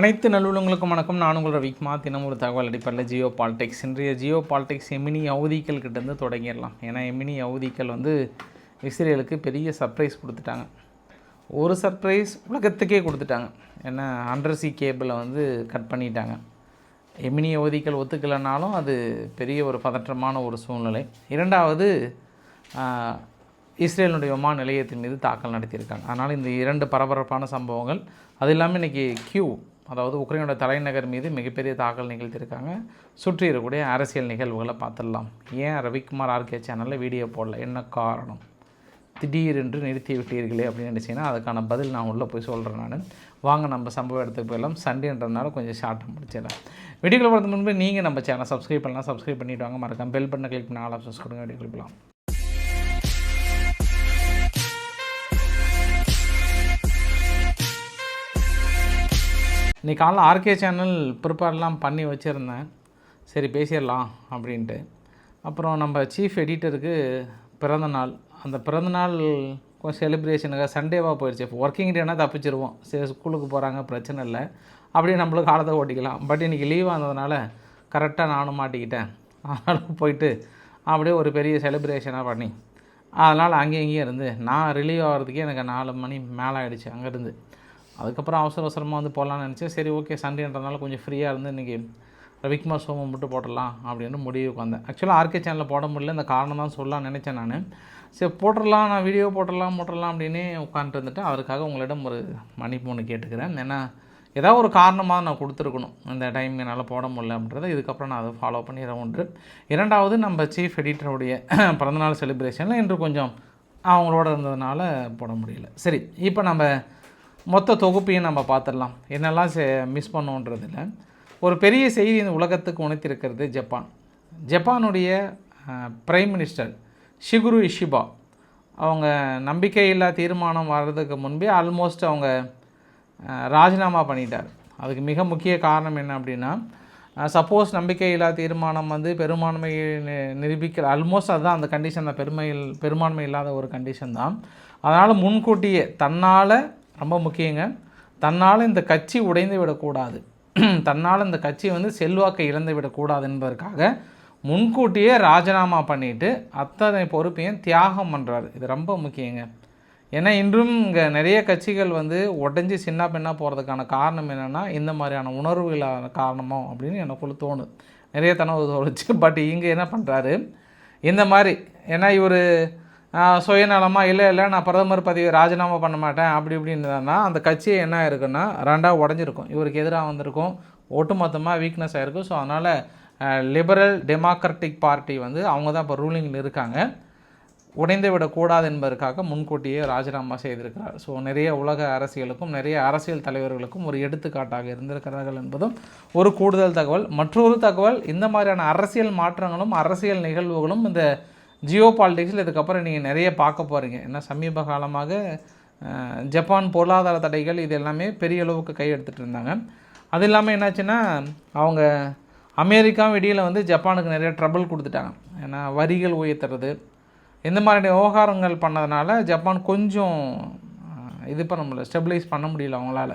அனைத்து நல்லுள்ளங்களுக்கும் வணக்கம். நான் உங்கள் ரவிக்குமா தினம் ஒரு தகவல் அடிப்படையில் ஜியோ பாலிடிக்ஸ். இன்றைய ஜியோ பாலிடிக்ஸ் எமினி அவதிகள் கிட்டேருந்து தொடங்கிடலாம். ஏன்னா எமினி அவதிகள் வந்து இஸ்ரேலுக்கு பெரிய சர்ப்ரைஸ் கொடுத்துட்டாங்க. ஒரு சர்ப்ரைஸ் உலகத்துக்கே கொடுத்துட்டாங்க. ஏன்னா அண்டர் சி கேபிளை வந்து கட் பண்ணிட்டாங்க. எமினி அவதிகள் ஒத்துக்கலைனாலும் அது பெரிய ஒரு பதற்றமான ஒரு சூழ்நிலை. இரண்டாவது இஸ்ரேலுடைய விமான நிலையத்தின் மீது தாக்கல் நடத்தியிருக்காங்க. அதனால் இந்த இரண்டு பரபரப்பான சம்பவங்கள் அது இல்லாமல் இன்றைக்கி கியூ அதாவது உக்ரைனோட தலைநகர் மீது மிகப்பெரிய தாக்கல் நிகழ்த்தியிருக்காங்க. சுற்றி இருக்கக்கூடிய அரசியல் நிகழ்வுகளை பார்த்துடலாம். ஏன் ரவிக்குமார் ஆர்கே சேனலில் வீடியோ போடல? என்ன காரணம்? திடீரென்று நிறுத்தி விட்டீர்களே அப்படின்னு நினச்சிங்கன்னா அதுக்கான பதில் நான் உள்ளே போய் சொல்கிறேன் நான். வாங்க நம்ம சம்பவ இடத்துக்கு போயிடலாம். சண்டேன்றதுனால கொஞ்சம் ஷார்ட்டாக முடிச்சிடலாம். வீடியோக்குள்ள வரதுக்கு முன்பு நீங்கள் நம்ம சேனல் சப்ஸ்கிரைப் பண்ணலாம். சப்ஸ்கிரைப் பண்ணிவிட்டு வாங்க. மறக்காம பெல் பட்டனை கிளிக் பண்ணி ஆல் ஆப்ஷன்ஸ் கொடுங்க. வீடியோ போகலாம் இன்றைக்கி காலைல ஆர்கே சேனல் ப்ரிப்பேர்லாம் பண்ணி வச்சுருந்தேன். சரி பேசிடலாம் அப்படின்ட்டு. அப்புறம் நம்ம சீஃப் எடிட்டருக்கு பிறந்த நாள். அந்த பிறந்த நாள் செலிப்ரேஷனுக்கு சண்டேவாக போயிடுச்சு ஒர்க்கிங் டேனா தப்பிச்சிருவோம். சரி ஸ்கூலுக்கு போகிறாங்க பிரச்சனை இல்லை. அப்படியே நம்மளும் காலத்தை ஓட்டிக்கலாம். பட் இன்றைக்கி லீவாக இருந்ததுனால கரெக்டாக நானும் மாட்டிக்கிட்டேன். அதனால் போயிட்டு அப்படியே ஒரு பெரிய செலிப்ரேஷனாக பண்ணி. அதனால் அங்கேயும் இங்கேயும் இருந்து நான் ரிலீவ் ஆகிறதுக்கே எனக்கு நாலு மணி மேலே ஆகிடுச்சு அங்கேருந்து. அதுக்கப்புறம் அவசர அவசரமாக வந்து போகலான்னு நினச்சேன் சரி ஓகே சண்டேன்றதுனால கொஞ்சம் ஃப்ரீயாக இருந்து இன்றைக்கி ரவிக்குமார் சோமம் மட்டும் போடலாம் அப்படின்னு முடிவுக்கு வந்தேன். ஆக்சுவலாக ஆர்கே சேனலில் போட முடியல இந்த காரணம் தான் சொல்லலாம் நினச்சேன் நான். சரி போட்டுடலாம் நான் வீடியோ போட்டுடலாம் போட்டுடலாம் அப்படின்னு உட்காந்துட்டு இருந்துட்டு அதற்காக உங்களிடம் ஒரு மன்னிப்பு ஒன்று கேட்டுக்கிறேன். ஏன்னா ஏதாவது ஒரு காரணமாக நான் கொடுத்துருக்கணும். இந்த டைம் என்னால் போட முடியல அப்படின்றத இதுக்கப்புறம் நான் அதை ஃபாலோ பண்ணிடுறேன் ஒன்று. இரண்டாவது நம்ம சீஃப் எடிட்டருடைய பிறந்தநாள் செலிப்ரேஷனில் இன்று கொஞ்சம் அவங்களோட இருந்ததுனால போட முடியல. சரி இப்போ நம்ம மொத்த தொகுப்பையும் நம்ம பார்த்துடலாம். என்னெல்லாம் மிஸ் பண்ணோன்றதில் ஒரு பெரிய செய்தி இந்த உலகத்துக்கு உணர்த்திருக்கிறது ஜப்பான். ஜப்பானுடைய பிரைம் மினிஸ்டர் ஷிகுரு இஷிபா அவங்க நம்பிக்கையில்லா தீர்மானம் வர்றதுக்கு முன்பே ஆல்மோஸ்ட் அவங்க ராஜினாமா பண்ணிட்டார். அதுக்கு மிக முக்கிய காரணம் என்ன அப்படின்னா சப்போஸ் நம்பிக்கையில்லா தீர்மானம் வந்து பெரும்பான்மை நிரூபிக்கிற ஆல்மோஸ்ட் அதுதான் அந்த கண்டிஷன் தான். பெருமையில் பெரும்பான்மை இல்லாத ஒரு கண்டிஷன் தான். அதனால் முன்கூட்டியே தன்னால் ரொம்ப முக்கியங்க. தன்னால் இந்த கட்சி உடைந்து விடக்கூடாது. தன்னால் இந்த கட்சி வந்து செல்வாக்கை இழந்து விடக்கூடாது என்பதற்காக முன்கூட்டியே ராஜினாமா பண்ணிட்டு அத்தனை பொறுப்பையும் தியாகம் பண்ணுறாரு இது ரொம்ப முக்கியங்க. ஏன்னா இன்றும் இங்கே நிறைய கட்சிகள் வந்து உடஞ்சி சின்ன பின்னா போகிறதுக்கான காரணம் என்னென்னா இந்த மாதிரியான உணர்வுகளான காரணமோ அப்படின்னு எனக்குள்ள தோணுது நிறைய தனவு தோணுச்சு பட் இங்கே என்ன பண்ணுறாரு இந்த மாதிரி ஏன்னா இவர் சுயநலமாக இல்லை இல்லை நான் பிரதமர் பதவி ராஜினாமா பண்ண மாட்டேன் அப்படி இப்படின்னு அந்த கட்சி என்ன இருக்குன்னா ரெண்டாக உடஞ்சிருக்கும். இவருக்கு எதிராக வந்திருக்கும் ஒட்டுமொத்தமாக வீக்னஸ் ஆகிருக்கும் ஸோ அதனால் லிபரல் டெமோக்ராட்டிக் பார்ட்டி வந்து அவங்க தான் இப்போ ரூலிங்கில் இருக்காங்க. உடைந்து விடக்கூடாது என்பதற்காக முன்கூட்டியே ராஜினாமா செய்திருக்கிறார். ஸோ நிறைய உலக அரசியலுக்கும் நிறைய அரசியல் தலைவர்களுக்கும் ஒரு எடுத்துக்காட்டாக இருந்திருக்கிறார்கள் என்பதும் ஒரு கூடுதல் தகவல். மற்றொரு தகவல் இந்த மாதிரியான அரசியல் மாற்றங்களும் அரசியல் நிகழ்வுகளும் இந்த ஜியோ பாலிடிக்ஸில் இதுக்கப்புறம் நீங்கள் நிறைய பார்க்க போகிறீங்க. ஏன்னா சமீப காலமாக ஜப்பான் பொருளாதார தடைகள் இது எல்லாமே பெரிய அளவுக்கு கையெடுத்துட்டு இருந்தாங்க. அது இல்லாமல் என்னாச்சுன்னா அவங்க அமெரிக்கா வெளியில் வந்து ஜப்பானுக்கு நிறைய ட்ரபிள் கொடுத்துட்டாங்க. ஏன்னா வரிகள் உயர்த்துறது இந்த மாதிரி விவகாரங்கள் பண்ணதுனால ஜப்பான் கொஞ்சம் இது பண்ண முடியல ஸ்டெபிளைஸ் பண்ண முடியல அவங்களால.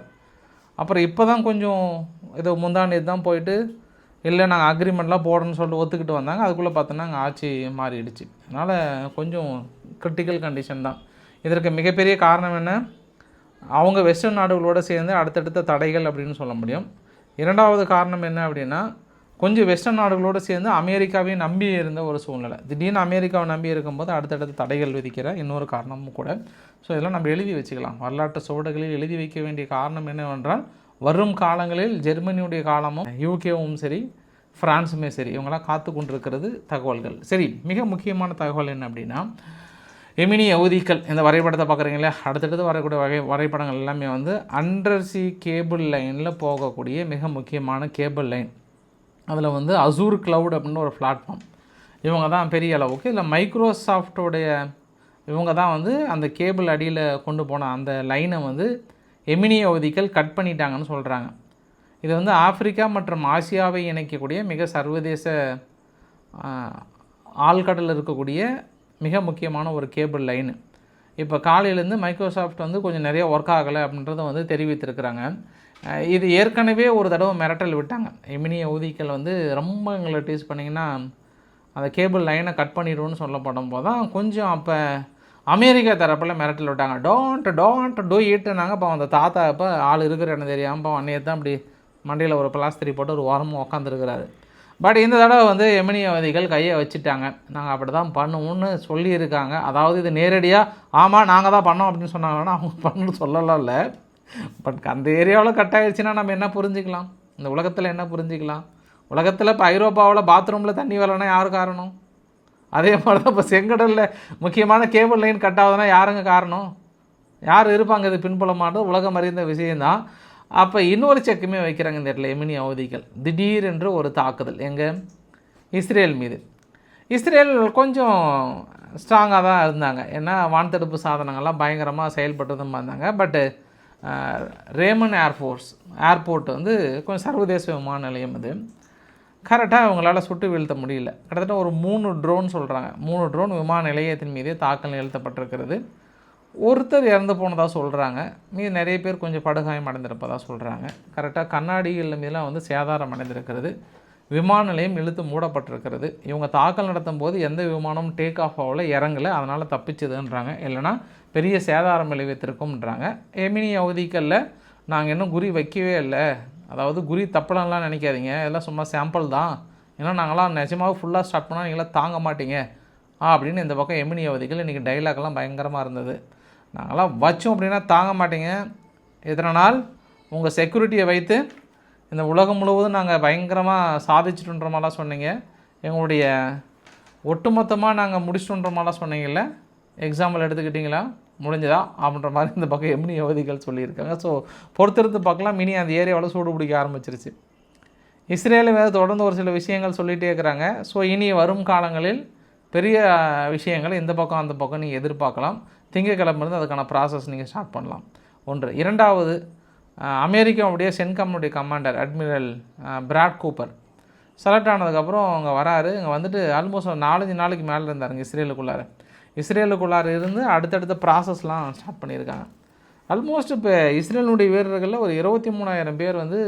அப்புறம் இப்போ தான் கொஞ்சம் ஏதோ முந்தாண்டி தான் போயிட்டு இல்லை நாங்கள் அக்ரிமெண்ட்லாம் போடணும்னு சொல்லிட்டு ஒத்துக்கிட்டு வந்தாங்க. அதுக்குள்ளே பார்த்தோன்னா அங்கே ஆட்சி மாறிடுச்சு. அதனால் கொஞ்சம் கிரிட்டிக்கல் கண்டிஷன் தான். இதற்கு மிகப்பெரிய காரணம் என்ன? அவங்க வெஸ்டர்ன் நாடுகளோடு சேர்ந்து அடுத்தடுத்த தடைகள் அப்படின்னு சொல்ல முடியும். இரண்டாவது காரணம் என்ன அப்படின்னா கொஞ்சம் வெஸ்டர்ன் நாடுகளோடு சேர்ந்து அமெரிக்காவையும் நம்பி இருந்த ஒரு சூழ்நிலை. திடீர்னு அமெரிக்காவை நம்பி இருக்கும்போது அடுத்தடுத்த தடைகள் விதிக்கிற இன்னொரு காரணமும் கூட. ஸோ இதெல்லாம் நம்ம எழுதி வச்சுக்கலாம். வரலாற்று சுவடுகளில் எழுதி வைக்க வேண்டிய காரணம் என்னவென்றால் வரும் காலங்களில் ஜெர்மனியுடைய காலமும் யூகேவும் சரி ஃப்ரான்ஸுமே சரி இவங்களாம் காத்து கொண்டிருக்கிறது தகவல்கள். சரி மிக முக்கியமான தகவல் என்ன அப்படின்னா எமினி யவுதிகள் இந்த வரைபடத்தை பார்க்குறீங்களா? அடுத்தடுத்து வரக்கூடிய வகை வரைபடங்கள் எல்லாமே வந்து அண்டர் சி கேபிள் லைனில் போகக்கூடிய மிக முக்கியமான கேபிள் லைன். அதில் வந்து அசூர் கிளவுட் அப்படின்னு ஒரு பிளாட்ஃபார்ம் இவங்க தான் பெரிய அளவுக்கு. இல்லை மைக்ரோசாஃப்டோடைய இவங்க தான் வந்து அந்த கேபிள் அடியில் கொண்டு போன அந்த லைனை வந்து எமினிய அவதிகள் கட் பண்ணிட்டாங்கன்னு சொல்கிறாங்க இது வந்து ஆப்பிரிக்கா மற்றும் ஆசியாவை இணைக்கக்கூடிய மிக சர்வதேச ஆழ்கடலில் இருக்கக்கூடிய மிக முக்கியமான ஒரு கேபிள் லைனு. இப்போ காலையிலேருந்து மைக்ரோசாஃப்ட் வந்து கொஞ்சம் நிறைய ஒர்க் ஆகலை அப்படின்றத வந்து தெரிவித்திருக்கிறாங்க. இது ஏற்கனவே ஒரு தடவை மிரட்டல் விட்டாங்க. எமினி ஊதிகள் வந்து ரொம்ப எங்களை டீஸ் பண்ணிங்கன்னா அந்த கேபிள் லைனை கட் பண்ணிடுவோன்னு சொல்லப்படும் போது தான் கொஞ்சம் அப்போ அமெரிக்கா தரப்பில் மிரட்டல் விட்டாங்க. டோன்ட் டோன்ட் டூ இட்டுனாங்க அப்போ அந்த தாத்தா இப்போ ஆள் இருக்கிற எனக்கு தெரியாமல் இப்போ அன்னையை தான் அப்படி மண்டையில் ஒரு பிளாஸ்திரி போட்டு ஒரு ஓரமும் உட்காந்துருக்கிறாரு பட் இந்த தடவை வந்து எமினியவாதிகள் கையை வச்சுட்டாங்க. நாங்கள் அப்படி தான் பண்ணுவோம்னு சொல்லியிருக்காங்க. அதாவது இது நேரடியாக ஆமாம் நாங்கள் தான் பண்ணோம் அப்படின்னு சொன்னாங்கன்னா அவங்க பண்ணு சொல்லலாம் இல்லை. பட் அந்த ஏரியாவில் கட் ஆயிடுச்சுன்னா நம்ம என்ன புரிஞ்சுக்கலாம்? இந்த உலகத்தில் என்ன புரிஞ்சுக்கலாம்? உலகத்தில் இப்போ ஐரோப்பாவில் பாத்ரூமில் தண்ணி வரலன்னா யார் காரணம்? அதே மாதிரி தான் இப்போ செங்கடலில் முக்கியமான கேபிள் லைன் கட் ஆகுதுன்னா யாருங்க காரணம்? யார் இருப்பாங்க இது பின்புலமானது? உலகம் அறிந்த விஷயந்தான் அப்போ இன்னொரு செக்குமே வைக்கிறாங்க இந்த இடத்துல எமினி அவதிகள். திடீரென்று ஒரு தாக்குதல். எங்கே? இஸ்ரேல் மீது. இஸ்ரேல் கொஞ்சம் ஸ்ட்ராங்காக தான் இருந்தாங்க. ஏன்னா வான்தடுப்பு சாதனங்கள்லாம் பயங்கரமாக செயல்பட்டதும் வந்தாங்க. பட்டு ரேமன் ஏர்ஃபோர்ஸ் ஏர்போர்ட் வந்து கொஞ்சம் சர்வதேச விமான நிலையம் அது. கரெக்டாக அவங்களால சுட்டு வீழ்த்த முடியல. கிட்டத்தட்ட ஒரு மூணு ட்ரோன் சொல்கிறாங்க மூணு ட்ரோன் விமான நிலையத்தின் மீதே தாக்கல் நிகழ்த்தப்பட்டிருக்கிறது. ஒருத்தர் இறந்து போனதாக சொல்கிறாங்க மீது நிறைய பேர் கொஞ்சம் படுகாயம் அடைந்திருப்பதாக சொல்கிறாங்க கரெக்டாக கண்ணாடிகள் மீதெல்லாம் வந்து சேதாரம் அடைந்திருக்கிறது. விமான நிலையம் இழுத்து மூடப்பட்டிருக்கிறது. இவங்க தாக்கல் நடத்தும் போது எந்த விமானமும் டேக் ஆஃப் ஆகல இறங்கலை. அதனால் தப்பிச்சதுன்றாங்க. இல்லைன்னா பெரிய சேதாரம் விளைவித்திருக்கும்ன்றாங்க. எமினி அவதிக்கல்ல நாங்கள் இன்னும் குறி வைக்கவே இல்லை. அதாவது குறி தப்பலாம்லாம் நினைக்காதீங்க. இதெல்லாம் சும்மா சாம்பிள் தான். ஏன்னா நாங்களாம் நிஜமாக ஃபுல்லாக ஸ்டார்ட் பண்ணால் நீங்களாம் தாங்க மாட்டீங்க. ஆ அப்படின்னு இந்த பக்கம் எமினி அவதிகள் இன்றைக்கி டைலாக்லாம் பயங்கரமாக இருந்தது. நாங்களாம் வச்சோம் அப்படின்னா தாங்க மாட்டீங்க. எத்தனை நாள்? உங்கள் செக்யூரிட்டியை வைத்து இந்த உலகம் முழுவதும் நாங்கள் பயங்கரமாக சாதிச்சிட்டுன்ற மாதிரிலாம் சொன்னீங்க. எங்களுடைய ஒட்டுமொத்தமாக நாங்கள் முடிச்சுட்டுன்ற மாதிரிலாம் சொன்னீங்கல்ல? எக்ஸாம்பிள் எடுத்துக்கிட்டிங்களா? முடிஞ்சதா அப்படின்ற மாதிரி இந்த பக்கம் எம்னி யோதிகள் சொல்லியிருக்காங்க. ஸோ பொறுத்திருந்து பார்க்கலாம். இனி அந்த ஏரியாவில் சூடு பிடிக்க ஆரம்பிச்சிருச்சு. இஸ்ரேலு வேறு தொடர்ந்து ஒரு சில விஷயங்கள் சொல்லிகிட்டே இருக்கிறாங்க. ஸோ இனி வரும் காலங்களில் பெரிய விஷயங்கள் இந்த பக்கம் அந்த பக்கம் நீங்கள் எதிர்பார்க்கலாம். திங்கக்கிழமிருந்து அதுக்கான ப்ராசஸ் நீங்கள் ஸ்டார்ட் பண்ணலாம். ஒன்று. இரண்டாவது அமெரிக்காவுடைய சென்கம்னுடைய commander admiral Brad Cooper select ஆனதுக்கப்புறம் அங்கே வராரு. இங்கே வந்துட்டு ஆல்மோஸ்ட் ஒரு நாலஞ்சு நாளைக்கு மேலே இருந்தாருங்க இஸ்ரேலுக்குள்ளார. இஸ்ரேலுக்குள்ளார இருந்து அடுத்தடுத்த ப்ராசஸ்லாம் ஸ்டார்ட் பண்ணியிருக்காங்க. ஆல்மோஸ்ட் இப்போ இஸ்ரேலுடைய வீரர்களில் ஒரு இருபத்தி மூணாயிரம் பேர் வந்து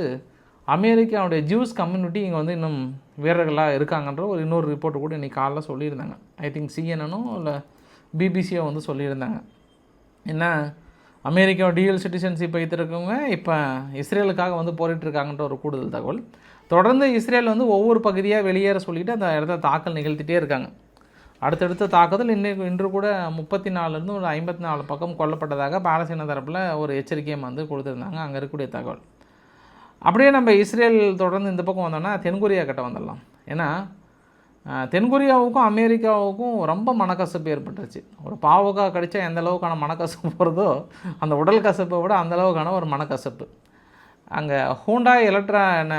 அமெரிக்காவுடைய ஜூஸ் கம்யூனிட்டி இங்கே வந்து இன்னும் வீரர்களாக இருக்காங்கன்ற ஒரு இன்னொரு ரிப்போர்ட்டு கூட இன்றைக்கி காலைல சொல்லியிருந்தாங்க. ஐ திங்க் சிஎன்எனும் இல்லை பிபிசியோ வந்து சொல்லியிருந்தாங்க. என்ன? அமெரிக்கா டியூல் சிட்டிசன்ஷிப் வைத்திருக்கவங்க இப்போ இஸ்ரேலுக்காக வந்து போரிட்டுருக்காங்கன்ற ஒரு கூடுதல் தகவல். தொடர்ந்து இஸ்ரேல் வந்து ஒவ்வொரு பகுதியாக வெளியேற சொல்லிவிட்டு அந்த இடத்த தாக்கல் நிகழ்த்திட்டே இருக்காங்க. அடுத்தடுத்த தாக்குதல் இன்னைக்கு இன்று கூட முப்பத்தி நாலுலேருந்து ஒரு ஐம்பத்தி நாலு பக்கம் கொல்லப்பட்டதாக பாலஸ்தீன தரப்பில் ஒரு எச்சரிக்கையை வந்து கொடுத்துருந்தாங்க. அங்கே இருக்கக்கூடிய தகவல். அப்படியே நம்ம இஸ்ரேல் தொடர்ந்து இந்த பக்கம் வந்தோம்னா தென்கொரியா கிட்ட வந்துடலாம். ஏன்னா தென்கொரியாவுக்கும் அமெரிக்காவுக்கும் ரொம்ப மனக்கசப்பு ஏற்பட்டுருச்சு. ஒரு பாவக்காய் கடித்தா எந்த அளவுக்கான மனக்கசப்பு வருதோ அந்த உடல் கசப்பை விட அந்த அளவுக்கான ஒரு மனக்கசப்பு. அங்கே ஹூண்டாய் எலக்ட்ரான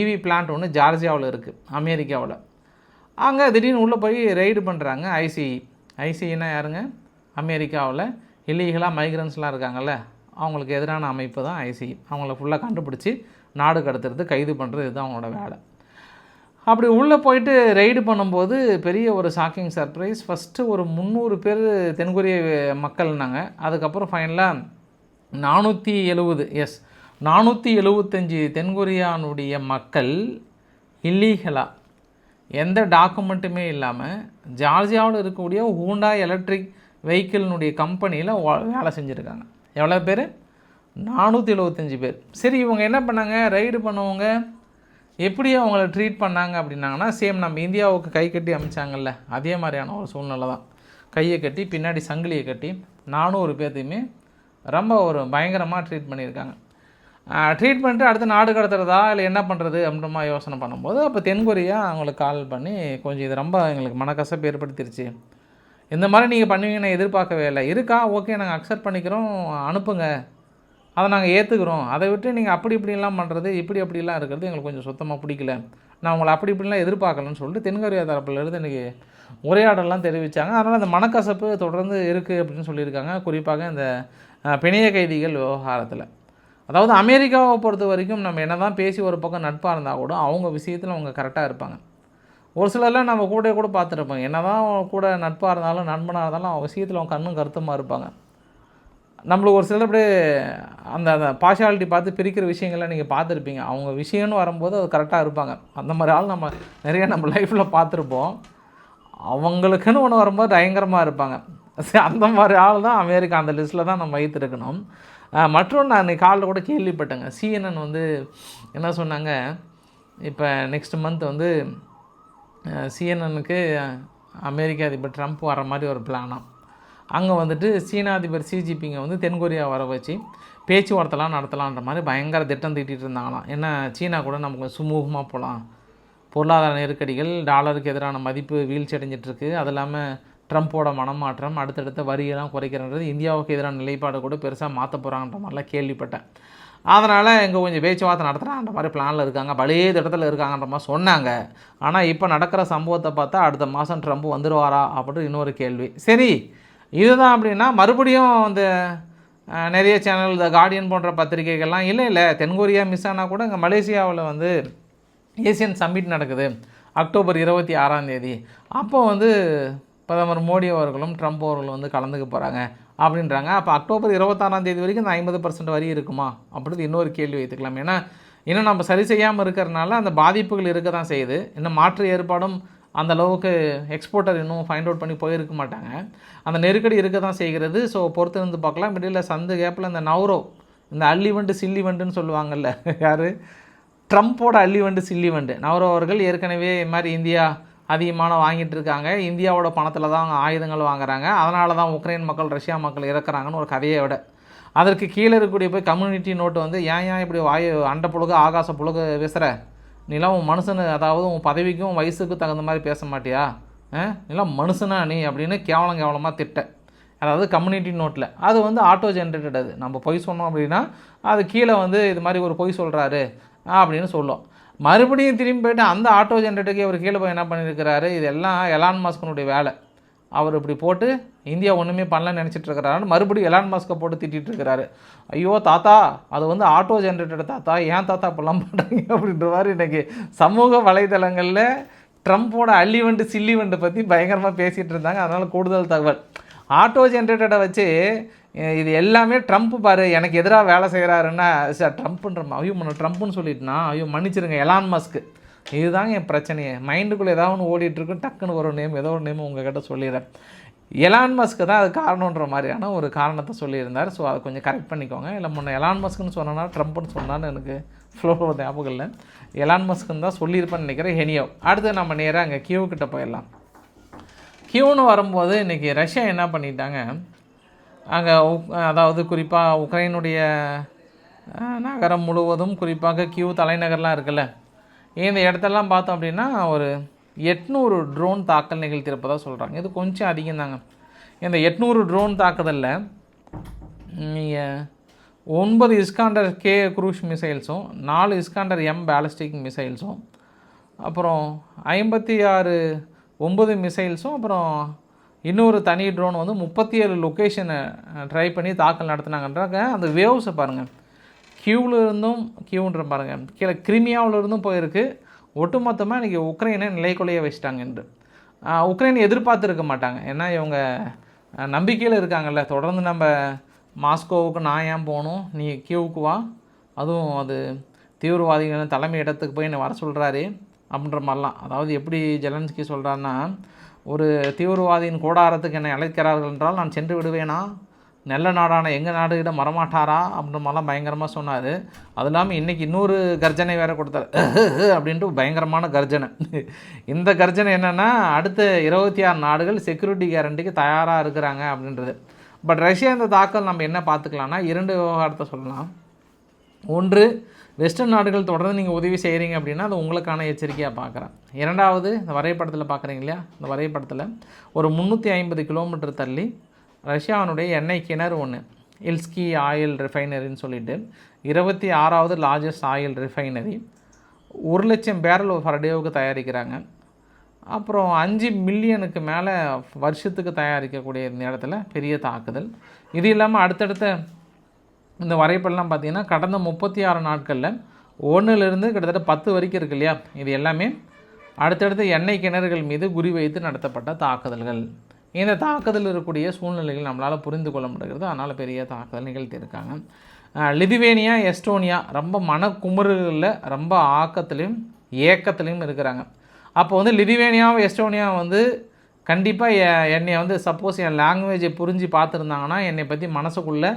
இவி பிளான்ட் ஒன்று ஜார்ஜியாவில் இருக்குது அமெரிக்காவில். அங்கே திடீர்னு உள்ளே போய் ரெய்டு பண்ணுறாங்க ஐசிஇ ஐசிஇனா யாருங்க? அமெரிக்காவில் இல்லீகலாக மைக்ரன்ஸ்லாம் இருக்காங்கல்ல அவங்களுக்கு எதிரான அமைப்பு தான் ஐசிஇ அவங்கள ஃபுல்லாக கண்டுபிடிச்சி நாடு கடத்துறது கைது பண்ணுறது இதுதான் அவங்களோட வேலை. அப்படி உள்ளே போயிட்டு ரெய்டு பண்ணும்போது பெரிய ஒரு ஷாக்கிங் சர்ப்ரைஸ் ஃபஸ்ட்டு ஒரு முந்நூறு பேர் தென்கொரிய மக்கள்னாங்க அதுக்கப்புறம் ஃபைனலாக நானூற்றி எழுவது எஸ் நானூற்றி எழுபத்தஞ்சி தென்கொரியானுடைய மக்கள் இல்லீகலாக எந்த டாக்குமெண்ட்டுமே இல்லாமல் ஜார்ஜியாவில் இருக்கக்கூடிய ஹூண்டா எலக்ட்ரிக் வெஹிக்கிள்னுடைய கம்பெனியில் வேலை செஞ்சுருக்காங்க. எவ்வளோ பேர்? நானூற்றி எழுபத்தஞ்சி பேர். சரி இவங்க என்ன பண்ணாங்க? ரைடு பண்ணவங்க எப்படி அவங்கள ட்ரீட் பண்ணாங்க அப்படின்னாங்கன்னா சேம் நம்ம இந்தியாவுக்கு கை கட்டி அமைச்சாங்கல்ல அதே மாதிரியான ஒரு சூழ்நிலை தான். கையை கட்டி பின்னாடி சங்கிலியை கட்டி நானூறு பேர்த்தையுமே ரொம்ப ஒரு பயங்கரமாக ட்ரீட் பண்ணியிருக்காங்க. ட்ரீட்மெண்ட்டு அடுத்த அடுத்து நாடு கடத்துறதா? இல்லை என்ன பண்ணுறது அப்படின்ற மாதிரி யோசனை பண்ணும்போது அப்போ தென்கொரியா அவங்களுக்கு கால் பண்ணி கொஞ்சம் இது ரொம்ப எங்களுக்கு மனக்கசப்பு ஏற்படுத்திருச்சு. இந்த மாதிரி நீங்கள் பண்ணுவீங்கன்னு எதிர்பார்க்கவே இல்லை. இருக்கா? ஓகே நாங்கள் அக்செப்ட் பண்ணிக்கிறோம். அனுப்புங்க. அதை நாங்கள் ஏற்றுக்குறோம் அதை விட்டு நீங்கள் அப்படி இப்படிலாம் பண்ணுறது இப்படி அப்படிலாம் இருக்கிறது எங்களுக்கு கொஞ்சம் சுத்தமாக பிடிக்கல. நான் உங்களை அப்படி இப்படிலாம் எதிர்பார்க்கலன்னு சொல்லிட்டு தென்கொரியா தரப்புலேருந்து இன்றைக்கி உரையாடலாம் தெரிவித்தாங்க அதனால் அந்த மனக்கசப்பு தொடர்ந்து இருக்குது அப்படின்னு சொல்லியிருக்காங்க. குறிப்பாக இந்த பிணைய கைதிகள் விவகாரத்தில். அதாவது அமெரிக்காவை பொறுத்த வரைக்கும் நம்ம என்ன தான் பேசி ஒரு பக்கம் நட்பாக இருந்தால் கூட அவங்க விஷயத்தில் அவங்க கரெக்டாக இருப்பாங்க. ஒரு சிலர்லாம் நம்ம கூட கூட பார்த்துருப்போம் என்ன தான் கூட நட்பாக இருந்தாலும் நண்பனாக இருந்தாலும் அவங்க விஷயத்தில் அவங்க கண்ணும் கருத்துமாக இருப்பாங்க. நம்மளுக்கு ஒரு சிலர் அப்படியே அந்த அந்த பார்ஷாலிட்டி பார்த்து பிரிக்கிற விஷயங்கள்லாம் நீங்கள் பார்த்துருப்பீங்க. அவங்க விஷயம்னு வரும்போது அது கரெக்டாக இருப்பாங்க. அந்த மாதிரி ஆள் நம்ம நிறைய நம்ம லைஃப்பில் பார்த்துருப்போம். அவங்களுக்குன்னு ஒன்று வரும்போது பயங்கரமாக இருப்பாங்க. சரி, அந்த மாதிரி ஆள் தான் அமெரிக்கா அந்த லிஸ்ட்டில் தான் நம்ம வைத்திருக்கணும். மற்றொன்று நான் காலில் கூட கேள்விப்பட்டேங்க. சிஎன்என் வந்து என்ன சொன்னாங்க? இப்போ நெக்ஸ்ட் மந்த் வந்து சிஎன்எனுக்கு அமெரிக்க அதிபர் ட்ரம்ப் வர மாதிரி ஒரு பிளானாக அங்கே வந்துட்டு சீனா அதிபர் ஷி ஜின்பிங்கை வந்து தென்கொரியா வர வச்சு பேச்சுவார்த்தைலாம் நடத்தலான்ற மாதிரி பயங்கர திட்டம் திட்டிகிட்டு இருந்தாங்களாம். ஏன்னா சீனா கூட நமக்கு சுமூகமாக போகலாம் பொருளாதார நெருக்கடிகள் டாலருக்கு எதிரான மதிப்பு வீழ்ச்சி அடைஞ்சிட்ருக்கு அது இல்லாமல் ட்ரம்ப்போட மனமாற்றம் அடுத்தடுத்த வரியெல்லாம் குறைக்கிறன்றது இந்தியாவுக்கு எதிரான நிலைப்பாடு கூட பெருசாக மாற்ற போகிறாங்கன்ற மாதிரிலாம் கேள்விப்பட்டேன். அதனால் இங்கே கொஞ்சம் பேச்சுவார்த்தை நடத்துகிறான்ற மாதிரி பிளானில் இருக்காங்க. பழைய திட்டத்தில் இருக்காங்கன்ற மாதிரி சொன்னாங்க. ஆனால் இப்போ நடக்கிற சம்பவத்தை பார்த்தா அடுத்த மாதம் ட்ரம்ப் வந்துடுவாரா அப்படின்னு இன்னொரு கேள்வி. சரி இதுதான் அப்படின்னா மறுபடியும் அந்த நிறைய சேனல் த கார்டியன் போன்ற பத்திரிகைகள்லாம் இல்லை இல்லை. தென்கொரியா மிஸ் ஆனால் கூட இங்கே மலேசியாவில் வந்து ஏசியன் சம்மிட் நடக்குது. அக்டோபர் இருபத்தி ஆறாம் தேதி. அப்போ வந்து பிரதமர் மோடி அவர்களும் ட்ரம்ப் அவர்களும் வந்து கலந்துக்க போகிறாங்க அப்படின்றாங்க. அப்போ அக்டோபர் இருபத்தாறாம் தேதி வரைக்கும் இந்த ஐம்பது பர்சன்ட் வரி இருக்குமா? அப்படின்றது இன்னொரு கேள்வி வைத்துக்கலாம். ஏன்னா இன்னும் நம்ம சரி செய்யாமல் இருக்கிறனால அந்த பாதிப்புகள் இருக்க தான் செய்யுது. இன்னும் மாற்று ஏற்பாடும் அந்த அளவுக்கு எக்ஸ்போர்ட்டர் இன்னும் ஃபைண்ட் அவுட் பண்ணி போயிருக்க மாட்டாங்க. அந்த நெருக்கடி இருக்க தான் செய்கிறது. ஸோ பொறுத்து இருந்து பார்க்கலாம். மிடில் சந்து கேப்பில் இந்த நவ்ரோ இந்த அள்ளிவண்டு சில்லிவண்டுன்னு சொல்லுவாங்கல்ல யார்? ட்ரம்ப்போட அள்ளிவண்டு சில்லிவண்டு நவரோ அவர்கள் ஏற்கனவே இது மாதிரி இந்தியா அதிகமான வாங்கிட்டு இருக்காங்க. இந்தியாவோட பணத்தில் தான் அவங்க ஆயுதங்கள் வாங்குறாங்க. அதனால தான் உக்ரைன் மக்கள் ரஷ்யா மக்கள் இறக்குறாங்கன்னு ஒரு கதையை விட. அதற்கு கீழே இருக்கக்கூடிய போய் கம்யூனிட்டி நோட்டு வந்து ஏன் ஏன் இப்படி வாயு அண்ட புழுக ஆகாச புழுக வீசுற? நீலாம் உன் மனுஷனு அதாவது உன் பதவிக்கும் வயசுக்கும் தகுந்த மாதிரி பேச மாட்டியா? ஆ? நீலாம் மனுஷனா நீ? அப்படின்னு கேவலம் கேவலமாக திட்ட. அதாவது கம்யூனிட்டி நோட்டில் அது வந்து ஆட்டோ ஜென்ரேட்டட் அது. நம்ம பொய் சொன்னோம் அப்படின்னா அது கீழே வந்து இது மாதிரி ஒரு பொய் சொல்கிறாரு அப்படின்னு சொல்லும். மறுபடியும் திரும்பி போயிட்டு அந்த ஆட்டோ ஜென்ரேட்டருக்கு அவர் கீழே போய் என்ன பண்ணியிருக்கிறாரு? இது எல்லாம் எலான் மாஸ்கனுடைய வேலை. அவர் இப்படி போட்டு இந்தியா ஒன்றுமே பண்ணலன்னு நினச்சிட்டு இருக்கிறாரு மறுபடியும் எலான் மாஸ்க்கை போட்டு திட்டிட்டு இருக்கிறாரு. ஐயோ தாத்தா அது வந்து ஆட்டோ ஜென்ரேட்டட் தாத்தா ஏன் தாத்தா இப்படிலாம் பண்ணுறீங்க அப்படின்ற மாதிரி இன்றைக்கி சமூக வலைதளங்களில் ட்ரம்ப்போட அள்ளி வண்டு சில்லி வண்டு பற்றி பயங்கரமாக பேசிகிட்டு இருந்தாங்க. அதனால் கூடுதல் தகவல். ஆட்டோ ஜென்ரேட்டரை வச்சு இது எல்லாமே ட்ரம்ப் பாரு எனக்கு எதிராக வேலை செய்கிறாருன்னா சார் ட்ரம்ப்புன்ற ஐயோ நான் ட்ரம்ப்புன்னு சொல்லிட்டுனா ஐயோ மன்னிச்சிருங்க எலான் மஸ்க்கு. இதுதாங்க என் பிரச்சனையே. மைண்டுக்குள்ளே ஏதாவது ஒன்று ஓடிட்டுருக்கு டக்குன்னு ஒரு நேம் ஏதோ ஒரு நேம் உங்ககிட்ட சொல்லிடுறேன். எலான் மஸ்க்கு தான் அது காரணன்ற மாதிரியான ஒரு காரணத்தை சொல்லியிருந்தார். ஸோ அதை கொஞ்சம் கரெக்ட் பண்ணிக்கோங்க. இல்லை முன்ன எலான் மஸ்க்குன்னு சொன்னா ட்ரம்ப்னு சொன்னான்னு எனக்கு ஃப்ளோ ஞாபகம் இல்லை. எலான் மஸ்க்குன்னு தான் சொல்லியிருப்பேன்னு நினைக்கிறேன் ஹெனியோ அடுத்து நம்ம நேராக அங்கே கியூ கிட்ட போயிடலாம். கியூன்னு வரும்போது இன்றைக்கி ரஷ்யா என்ன பண்ணிட்டாங்க? அங்கே அதாவது குறிப்பாக உக்ரைனுடைய நகரம் முழுவதும் குறிப்பாக கியூ தலைநகர்லாம் இருக்குல்ல. இந்த இடத்தெல்லாம் பார்த்தோம் அப்படின்னா ஒரு எட்நூறு ட்ரோன் தாக்கல் நிகழ்த்தியிருப்பதாக சொல்கிறாங்க இது கொஞ்சம் அதிகம் தாங்க இந்த எட்நூறு ட்ரோன் தாக்குதலில் நீங்கள் ஒன்பது இஸ்காண்டர் கே குரூஷ் மிசைல்ஸும் நாலு இஸ்காண்டர் எம் பேலஸ்டிக் மிசைல்ஸும் அப்புறம் ஐம்பத்தி ஆறு ஒம்பது மிசைல்ஸும் அப்புறம் இன்னொரு தனி ட்ரோன் வந்து முப்பத்தி ஏழு லொக்கேஷனை ட்ரை பண்ணி தாக்கல் நடத்துனாங்கன்றாங்க. அந்த வேவ்ஸை பாருங்கள் கியூவில் இருந்தும் கியூன்ற பாருங்கள் கீழே கிரிமியாவில் இருந்தும் போயிருக்கு. ஒட்டுமொத்தமாக இன்றைக்கி உக்ரைனை நிலைக்குலைய வச்சிட்டாங்க என்று உக்ரைன் எதிர்பார்த்துருக்க மாட்டாங்க. ஏன்னா இவங்க நம்பிக்கையில் இருக்காங்கல்ல. தொடர்ந்து நம்ம மாஸ்கோவுக்கு நான் ஏன் போகணும்? நீ கியூவுக்கு வா. அதுவும் அது தீவிரவாதிகள் தலைமை இடத்துக்கு போய் என்னை வர சொல்கிறாரு அப்படின்ற மாதிரிலாம். அதாவது எப்படி ஜெலன்ஸ்கி சொல்கிறாருன்னா ஒரு தீவிரவாதியின் கூடாரத்துக்கு என்னை அழைக்கிறார்கள் என்றால் நான் சென்று விடுவேனா? நல்ல நாடான எங்கள் நாடுகிட்ட வரமாட்டாரா அப்படின்ற மாதிரிலாம் பயங்கரமாக சொன்னார். அது இல்லாமல் இன்றைக்கி இன்னொரு கர்ஜனை வேறு கொடுத்தாரு. அப்படின்ட்டு பயங்கரமான கர்ஜனை. இந்த கர்ஜனை என்னென்னா அடுத்த இருபத்தி ஆறு நாடுகள் செக்யூரிட்டி கேரண்டிக்கு தயாராக இருக்கிறாங்க அப்படின்றது. பட் ரஷ்யா இந்த தாக்கல் நம்ம என்ன பார்த்துக்கலாம்னா இரண்டு விவகாரத்தை சொல்லலாம். ஒன்று வெஸ்டர்ன் நாடுகள் தொடர்ந்து நீங்கள் உதவி செய்கிறீங்க அப்படின்னா அது உங்களுக்கான எச்சரிக்கையாக பார்க்குறேன் இரண்டாவது இந்த வரைபடத்தில் பார்க்குறீங்க இல்லையா? இந்த வரைபடத்தில் ஒரு முந்நூற்றி ஐம்பது கிலோமீட்டர் தள்ளி ரஷ்யாவினுடைய எண்ணெய் கிணறு ஒன்று இல்ஸ்கி ஆயில் ரிஃபைனரின்னு சொல்லிட்டு இருபத்தி ஆறாவது லார்ஜஸ்ட் ஆயில் ரிஃபைனரி ஒரு லட்சம் பேரல் ஃபர் டேவுக்கு தயாரிக்கிறாங்க. அப்புறம் அஞ்சு மில்லியனுக்கு மேலே வருஷத்துக்கு தயாரிக்கக்கூடிய இந்த இடத்துல பெரிய தாக்குதல். இது இல்லாமல் அடுத்தடுத்த இந்த வரைபடம்லாம் பார்த்திங்கன்னா கடந்த முப்பத்தி ஆறு நாட்களில் ஒன்றுலேருந்து கிட்டத்தட்ட பத்து வரைக்கும் இருக்கு இல்லையா? இது எல்லாமே அடுத்தடுத்த எண்ணெய் கிணறுகள் மீது குறி வைத்து நடத்தப்பட்ட தாக்குதல்கள். இந்த தாக்குதல் இருக்கக்கூடிய சூழ்நிலைகள் நம்மளால் புரிந்து கொள்ள முடிகிறது. அதனால் பெரிய தாக்குதல் நிகழ்த்தியிருக்காங்க லிதுவேனியா எஸ்டோனியா ரொம்ப மனக்குமுறுகளில் ரொம்ப ஆக்கத்துலேயும் ஏக்கத்துலேயும் இருக்கிறாங்க. அப்போ வந்து லிதுவேனியாவும் எஸ்டோனியா வந்து கண்டிப்பாக என்னை வந்து சப்போஸ் என் லாங்குவேஜை புரிஞ்சு பார்த்துருந்தாங்கன்னா என்னை பற்றி மனசுக்குள்ளே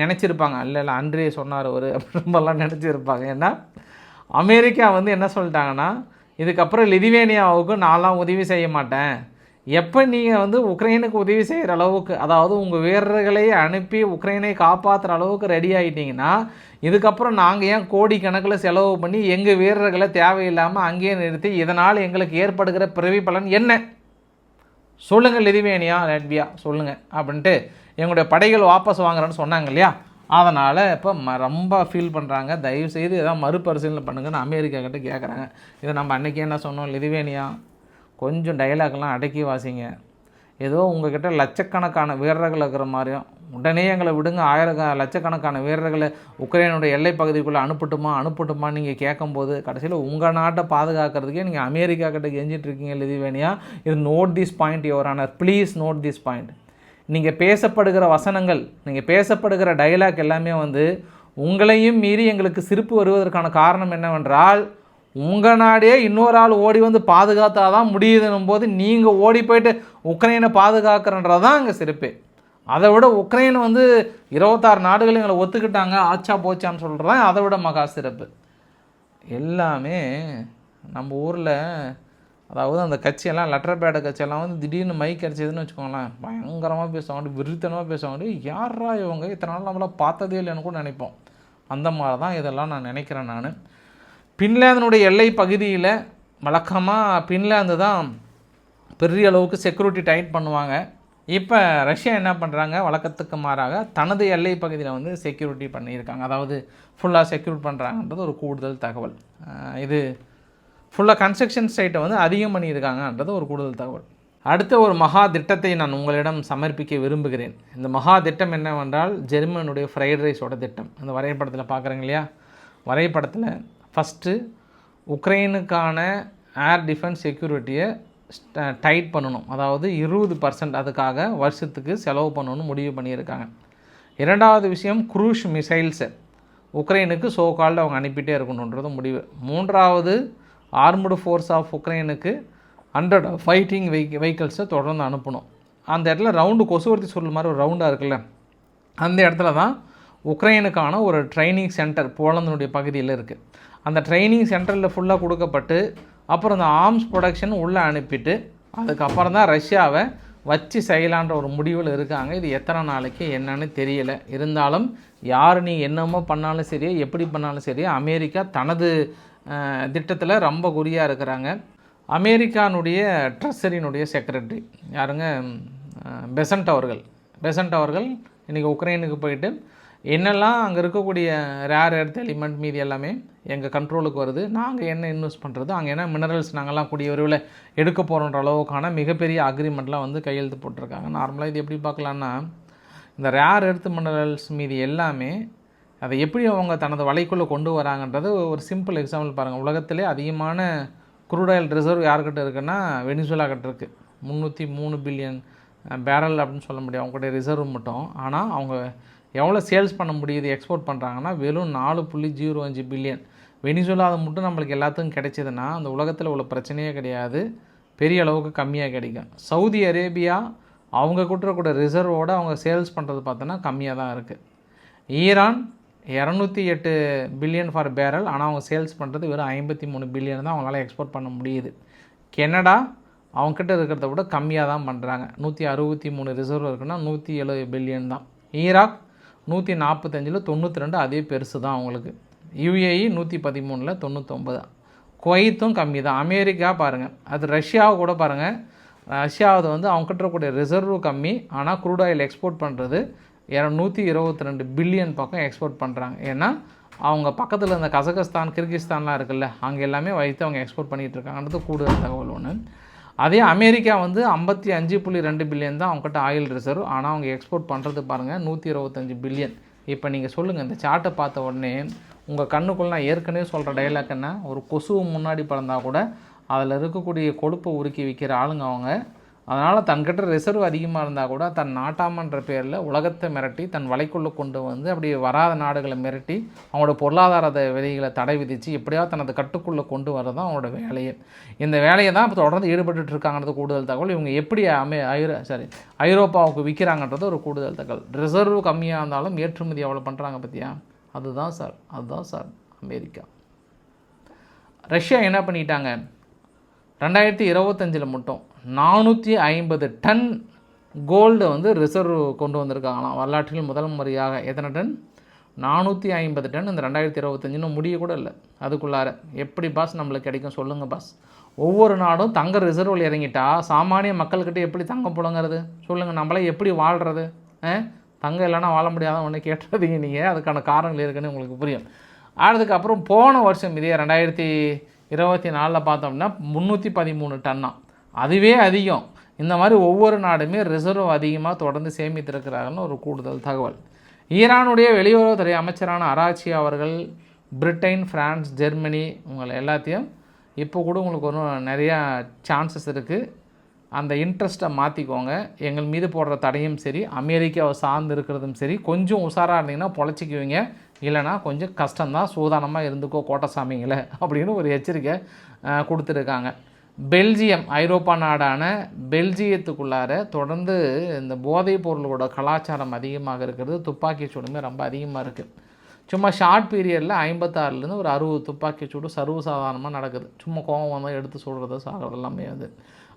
நினச்சிருப்பாங்க. இல்லை இல்லை அன்றே சொன்னார் ஒரு ரொம்பலாம் நினச்சிருப்பாங்க. ஏன்னா அமெரிக்கா வந்து என்ன சொல்லிட்டாங்கன்னா இதுக்கப்புறம் லிதுவேனியாவுக்கு நான்லாம் உதவி செய்ய மாட்டேன். எப்போ நீங்கள் வந்து உக்ரைனுக்கு உதவி செய்கிற அளவுக்கு அதாவது உங்கள் வீரர்களை அனுப்பி உக்ரைனை காப்பாற்றுற அளவுக்கு ரெடி ஆகிட்டீங்கன்னா இதுக்கப்புறம் நாங்கள் ஏன் கோடிக்கணக்கில் செலவு பண்ணி எங்கள் வீரர்களை தேவையில்லாமல் அங்கேயே நிறுத்தி இதனால் எங்களுக்கு ஏற்படுகிற பிறவி பலன் என்ன? சொல்லுங்கள் லிதுவேனியா லட்வியா சொல்லுங்கள் அப்படின்ட்டு எங்களுடைய படைகள் வாபஸ் வாங்குறேன்னு சொன்னாங்க இல்லையா? அதனால் இப்போ ம ரொம்ப ஃபீல் பண்ணுறாங்க தயவுசெய்து எதாவது மறுபரிசீலனை பண்ணுங்கன்னு அமெரிக்கா கிட்ட கேட்குறாங்க இதை நம்ம அன்றைக்கி என்ன சொன்னோம்? லிதுவேனியா? கொஞ்சம் டைலாக்லாம் அடக்கி வாசிங்க. ஏதோ உங்ககிட்ட லட்சக்கணக்கான வீரர்கள் இருக்கிற மாதிரியும் உடனே எங்களை விடுங்க. ஆயிரக்க லட்சக்கணக்கான வீரர்களை உக்ரைனுடைய எல்லை பகுதிக்குள்ளே அனுப்பட்டுமா அனுப்பட்டுமா நீங்கள் கேட்கும்போது கடைசியில் உங்கள் நாட்டை பாதுகாக்கிறதுக்கே நீங்கள் அமெரிக்கா கிட்ட கெஞ்சிட்ருக்கீங்க லிதுவேனியா. இது note this point your honour please note this point நீங்கள் பேசப்படுகிற வசனங்கள் நீங்கள் பேசப்படுகிற டைலாக் எல்லாமே வந்து உங்களையும் மீறி எங்களுக்கு சிரிப்பு வருவதற்கான காரணம் என்னவென்றால் உங்கள் நாடே இன்னொரு ஆள் ஓடி வந்து பாதுகாத்தா தான் முடியுதுன்னும் போது நீங்கள் ஓடி போயிட்டு உக்ரைனை பாதுகாக்கிறன்றது தான் அங்கே சிரிப்பு. அதை விட உக்ரைன் வந்து இருபத்தாறு நாடுகள் எங்களை ஒத்துக்கிட்டாங்க ஆச்சா போச்சான்னு சொல்கிறதான் அதை விட மகா சிறப்பு. எல்லாமே நம்ம ஊரில் அதாவது அந்த கட்சியெல்லாம் லெட்டர் பேட கட்சியெல்லாம் வந்து திடீர்னு மைக் கிடச்சதுன்னு வச்சுக்கோங்களேன் பயங்கரமாக பேசுவாங்க விருத்தனமாக பேசுவாங்க. யாரா இவங்க? இத்தனை நாள் நம்மளை பார்த்ததே இல்லைன்னு கூட நினைப்போம். அந்த மாதிரி தான் இதெல்லாம் நான் நினைக்கிறேன் நான். பின்லாந்தினுடைய எல்லை பகுதியில் வழக்கமாக பின்லாந்து தான் பெரிய அளவுக்கு செக்யூரிட்டி டைட் பண்ணுவாங்க. இப்போ ரஷ்யா என்ன பண்ணுறாங்க வழக்கத்துக்கு மாறாக தனது எல்லை பகுதியில் வந்து செக்யூரிட்டி பண்ணியிருக்காங்க. அதாவது ஃபுல்லாக செக்யூர் பண்ணுறாங்கன்றது ஒரு கூடுதல் தகவல். இது ஃபுல்லாக கன்ஸ்ட்ரக்ஷன் சைட்டை வந்து அதிகம் பண்ணியிருக்காங்கன்றது ஒரு கூடுதல் தகவல். அடுத்த ஒரு மகா திட்டத்தை நான் உங்களிடம் சமர்ப்பிக்க விரும்புகிறேன். இந்த மகா திட்டம் என்னவென்றால் ஜெர்மனுடைய ஃப்ரைட் ரைஸோட திட்டம். இந்த வரைபடத்தில் பார்க்குறேங்க இல்லையா? வரைபடத்தில் ஃபஸ்ட்டு உக்ரைனுக்கான ஏர் டிஃபென்ஸ் செக்யூரிட்டியை டைட் பண்ணணும். அதாவது இருபது பர்சன்ட் அதுக்காக வருஷத்துக்கு செலவு பண்ணணும்னு முடிவு பண்ணியிருக்காங்க. இரண்டாவது விஷயம் குரூஷ் மிசைல்ஸை உக்ரைனுக்கு சோ கால்டு அவங்க அனுப்பிட்டே இருக்கணுன்றது முடிவு. மூன்றாவது ஆர்முடு ஃபோர்ஸ் ஆஃப் உக்ரைனுக்கு ஹண்ட்ரட் ஃபைட்டிங் வெஹி வெஹிக்கிள்ஸை தொடர்ந்து அனுப்பணும். அந்த இடத்துல ரவுண்டு கொசுவர்த்தி சொல்ல மாதிரி ஒரு ரவுண்டாக இருக்குல்ல அந்த இடத்துல தான் உக்ரைனுக்கான ஒரு ட்ரைனிங் சென்டர் போலந்தினுடைய பகுதியில் இருக்குது அந்த ட்ரைனிங் சென்டரில் ஃபுல்லாக கொடுக்கப்பட்டு அப்புறம் அந்த ஆர்ம்ஸ் ப்ரொடக்ஷன் உள்ளே அனுப்பிட்டு அதுக்கப்புறம் தான் ரஷ்யாவை வச்சு செய்யலான்ற ஒரு முடிவில் இருக்காங்க. இது எத்தனை நாளைக்கு என்னன்னு தெரியல. இருந்தாலும் யார் நீ என்னமோ பண்ணாலும் சரி எப்படி பண்ணாலும் சரி அமெரிக்கா தனது திட்டத்தில் ரொம்ப குறியாக இருக்கிறாங்க. அமெரிக்கானுடைய ட்ரெஸரினுடைய செக்ரட்டரி. யாருங்க? பெசன்ட் அவர்கள். பெசன்ட் அவர்கள் இன்றைக்கி உக்ரைனுக்கு போயிட்டு என்னெல்லாம் அங்கே இருக்கக்கூடிய ரேர் எர்த் எலிமெண்ட் மீதி எல்லாமே எங்கள் கண்ட்ரோலுக்கு வருது நாங்கள் என்ன இன்வெஸ்ட் பண்ணுறது அங்கே என்ன மினரல்ஸ் நாங்கள்லாம் கூடிய விரைவில் எடுக்க போகிறோன்ற அளவுக்கான மிகப்பெரிய அக்ரிமெண்ட்லாம் வந்து கையெழுத்து போட்டிருக்காங்க. நார்மலாக இது எப்படி பார்க்கலான்னா இந்த ரேர் எர்த் மினரல்ஸ் மீதி எல்லாமே அதை எப்படி அவங்க தனது வலைக்குள்ளே கொண்டு வராங்கன்றது ஒரு சிம்பிள் எக்ஸாம்பிள் பாருங்கள் உலகத்திலே அதிகமான crude ரிசர்வ் யார்கிட்ட இருக்குன்னா வெனிசுலா கிட்ட இருக்குது முந்நூற்றி மூணு பில்லியன் பேரல் அப்படின்னு சொல்ல முடியும். அவங்களுடைய ரிசர்வ் மட்டும். ஆனால் அவங்க எவ்வளோ சேல்ஸ் பண்ண முடியுது எக்ஸ்போர்ட் பண்ணுறாங்கன்னா வெறும் நாலு புள்ளி ஜீரோ அஞ்சு பில்லியன் வெனிசுலா அது மட்டும் நம்மளுக்கு எல்லாத்துக்கும் கிடைச்சதுன்னா அந்த உலகத்தில் உள்ள பிரச்சனையே கிடையாது. பெரிய அளவுக்கு கம்மியாக கிடைக்கும். சவுதி அரேபியா அவங்க கூட்டுறக்கூட ரிசர்வோடு அவங்க சேல்ஸ் பண்ணுறது பார்த்தோன்னா கம்மியாக தான் இருக்குது ஈரான் இரநூத்தி எட்டு பில்லியன் ஃபார் பேரல் ஆனால் அவங்க சேல்ஸ் பண்ணுறது வெறும் ஐம்பத்தி மூணு பில்லியன் தான் அவங்களால எக்ஸ்போர்ட் பண்ண முடியுது. கெனடா அவங்கக்கிட்ட இருக்கிறத விட கம்மியாக தான் பண்ணுறாங்க நூற்றி அறுபத்தி மூணு ரிசர்வ் இருக்குன்னா நூற்றி எழுபது பில்லியன் தான். ஈராக் நூற்றி நாற்பத்தஞ்சில் தொண்ணூற்றி ரெண்டு அதே பெருசு தான் அவங்களுக்கு. யுஏஇ நூற்றி பதிமூணில் தொண்ணூற்றொம்பது குவைத்தும் கம்மி தான். அமெரிக்கா பாருங்கள் அது ரஷ்யாவை கூட பாருங்கள் ரஷ்யாவது வந்து அவங்ககிட்ட இருக்கக்கூடிய ரிசர்வ் கம்மி. ஆனால் குரூட் ஆயில் எக்ஸ்போர்ட் பண்ணுறது இரநூத்தி இருபத்தி ரெண்டு பில்லியன் பக்கம் எக்ஸ்போர்ட் பண்ணுறாங்க ஏன்னா அவங்க பக்கத்தில் இருந்த கசகஸ்தான் கிர்கிஸ்தான்லாம் இருக்குல்ல அங்கே எல்லாமே வைத்து அவங்க எக்ஸ்போர்ட் பண்ணிகிட்டு இருக்காங்கன்றது கூடுதல் தகவல் ஒன்று அதே அமெரிக்கா வந்து ஐம்பத்தி அஞ்சு புள்ளி ரெண்டு பில்லியன் தான் அவங்ககிட்ட ஆயில் ரிசர்வ் ஆனால் அவங்க எக்ஸ்போர்ட் பண்ணுறது பாருங்கள் நூற்றி இருபத்தஞ்சு பில்லியன் இப்போ நீங்கள் சொல்லுங்கள் இந்த சார்ட்டை பார்த்த உடனே உங்கள் கண்ணுக்குள்ள நான் ஏற்கனவே சொல்கிற டைலாக் என்ன? ஒரு கொசுவு முன்னாடி பிறந்தால் கூட அதில் இருக்கக்கூடிய கொழுப்பை உருக்கி விற்கிற ஆளுங்க அவங்க. அதனால் தன்கிட்ட ரிசர்வ் அதிகமாக இருந்தால் கூட தன் நாட்டாமன்ற பேரில் உலகத்தை மிரட்டி தன் வலைக்குள்ளே கொண்டு வந்து அப்படி வராத நாடுகளை மிரட்டி அவங்களோட பொருளாதார விதிகளை தடை விதித்து எப்படியாவது தனது கட்டுக்குள்ளே கொண்டு வரதான் அவங்களோட வேலையை. இந்த வேலையை தான் இப்போ தொடர்ந்து ஈடுபட்டு இருக்காங்கிறது கூடுதல் தகவல். இவங்க எப்படி அமே ஐரோ சாரி ஐரோப்பாவுக்கு விற்கிறாங்கன்றது ஒரு கூடுதல் தகவல். ரிசர்வ் கம்மியாக இருந்தாலும் ஏற்றுமதி எவ்வளோ பண்ணுறாங்க பற்றியா அதுதான் சார் அதுதான் சார் அமெரிக்கா. ரஷ்யா என்ன பண்ணிட்டாங்க? ரெண்டாயிரத்தி இருபத்தஞ்சில் மட்டும் நானூற்றி ஐம்பது டன் கோல்டு வந்து ரிசர்வ் கொண்டு வந்திருக்காங்களாம். வரலாற்றில் முதல் முறையாக. எத்தனை டன்? நானூற்றி ஐம்பது டன் இந்த ரெண்டாயிரத்தி இருபத்தஞ்சுன்னு முடிய கூட இல்லை. அதுக்குள்ளார எப்படி பாஸ் நம்மளுக்கு கிடைக்கும் சொல்லுங்கள் பாஸ் ஒவ்வொரு நாடும் தங்க ரிசர்வில் இறங்கிட்டா சாமானிய மக்கள்கிட்ட எப்படி தங்கம் புழங்குறது? சொல்லுங்கள் நம்மளே எப்படி வாழ்கிறது தங்கம் இல்லைன்னா வாழ முடியாத ஒன்று கேட்டுறதீங்க நீங்கள் அதுக்கான காரணங்கள் இருக்குன்னு உங்களுக்கு புரியும். அதுக்கப்புறம் போன வருஷம் இதே ரெண்டாயிரத்தி இருபத்தி நாலில் பார்த்தோம்னா முந்நூற்றி பதிமூணு டன்னா அதுவே அதிகம். இந்த மாதிரி ஒவ்வொரு நாடுமே ரிசர்வ் அதிகமாக தொடர்ந்து சேமித்திருக்கிறாங்கன்னு ஒரு கூடுதல் தகவல். ஈரானுடைய வெளியுறவுத்துறை அமைச்சரான அராச்சி அவர்கள் பிரிட்டன் ஃப்ரான்ஸ் ஜெர்மனி உங்களை எல்லாத்தையும் இப்போ கூட உங்களுக்கு ஒன்றும் நிறையா சான்சஸ் இருக்குது அந்த இன்ட்ரெஸ்ட்டை மாற்றிக்கோங்க எங்கள் மீது போடுற தடையும் சரி அமெரிக்காவை சார்ந்து இருக்கிறதும் சரி கொஞ்சம் உஷாராக இருந்தீங்கன்னா பொழைச்சிக்குவீங்க. இல்லைனா கொஞ்சம் கஷ்டம்தான் சூதானமாக இருந்துக்கோ கோட்டசாமிங்களை அப்படின்னு ஒரு எச்சரிக்கை கொடுத்துருக்காங்க. பெல்ஜியம் ஐரோப்பா நாடான பெல்ஜியத்துக்குள்ளார தொடர்ந்து இந்த போதைப் பொருளோட கலாச்சாரம் அதிகமாக இருக்கிறது. துப்பாக்கி சூடுமே ரொம்ப அதிகமாக இருக்குது சும்மா ஷார்ட் பீரியடில் ஐம்பத்தாறுலேருந்து ஒரு அறுபது துப்பாக்கி சூடு சர்வசாதாரணமாக நடக்குது. சும்மா கோபம் வந்தால் எடுத்து சொல்கிறது சாகிறது எல்லாமே அது.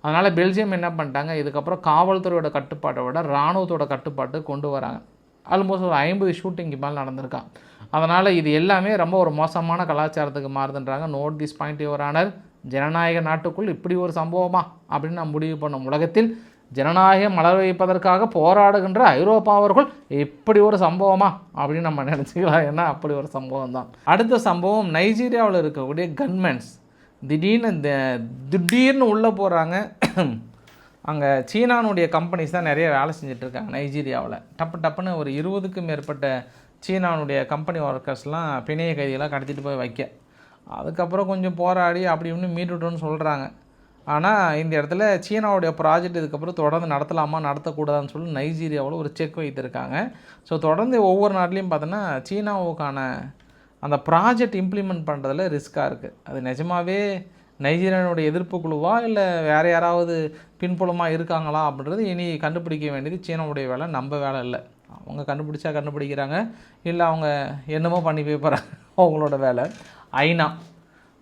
அதனால் பெல்ஜியம் என்ன பண்ணிட்டாங்க? இதுக்கப்புறம் காவல்துறையோட கட்டுப்பாட்டை விட இராணுவத்தோட கட்டுப்பாட்டு கொண்டு வராங்க. ஆல்மோஸ்ட் ஒரு ஐம்பது ஷூட்டிங்க்கு மேலே நடந்திருக்கான். அதனால் இது எல்லாமே ரொம்ப ஒரு மோசமான கலாச்சாரத்துக்கு மாறுதுன்றாங்க. Note this point your honour ஜனநாயக நாட்டுக்குள் இப்படி ஒரு சம்பவமா? அப்படின்னு நாம் முடிவு பண்ணும் உலகத்தில் ஜனநாயகம் மலர் வைப்பதற்காக போராடுகின்ற ஐரோப்பாவர்கள் இப்படி ஒரு சம்பவமா? அப்படின்னு நம்ம நினச்சிக்கலாம். ஏன்னா அப்படி ஒரு சம்பவம் தான் அடுத்த சம்பவம் நைஜீரியாவில் இருக்கக்கூடிய கன்மென்ஸ் திடீர்னு இந்த திடீர்னு உள்ளே போகிறாங்க அங்கே சீனானுடைய கம்பெனிஸ் தான் நிறைய வேலை செஞ்சிட்ருக்காங்க நைஜீரியாவில். டப்பு டப்புன்னு ஒரு இருபதுக்கும் மேற்பட்ட சீனானுடைய கம்பெனி ஒர்க்கர்ஸ்லாம் பிணைய கைதிகளாக கடத்திட்டு போய் வைக்க. அதுக்கப்புறம் கொஞ்சம் போராடி அப்படி இப்படின்னு மீட்டுட்டோன்னு சொல்கிறாங்க ஆனால் இந்த இடத்துல சீனாவுடைய ப்ராஜெக்ட் இதுக்கப்புறம் தொடர்ந்து நடத்தலாமா நடத்தக்கூடாதுன்னு சொல்லி நைஜீரியாவில் ஒரு செக் வைத்திருக்காங்க. ஸோ தொடர்ந்து ஒவ்வொரு நாட்லேயும் பார்த்தோன்னா சீனாவுக்கான அந்த ப்ராஜெக்ட் இம்ப்ளிமெண்ட் பண்ணுறதுல ரிஸ்க்காக இருக்குது அது நிஜமாகவே நைஜீரியானுடைய எதிர்ப்பு குழுவா இல்லை வேறு யாராவது பின்புலமாக இருக்காங்களா அப்படின்றது இனி கண்டுபிடிக்க வேண்டியது சீனாவுடைய வேலை நம்ம வேலை இல்லை. அவங்க கண்டுபிடிச்சா கண்டுபிடிக்கிறாங்க. இல்லை அவங்க என்னமோ பண்ணி போய் போகிறாங்க அவங்களோட வேலை. ஐநா.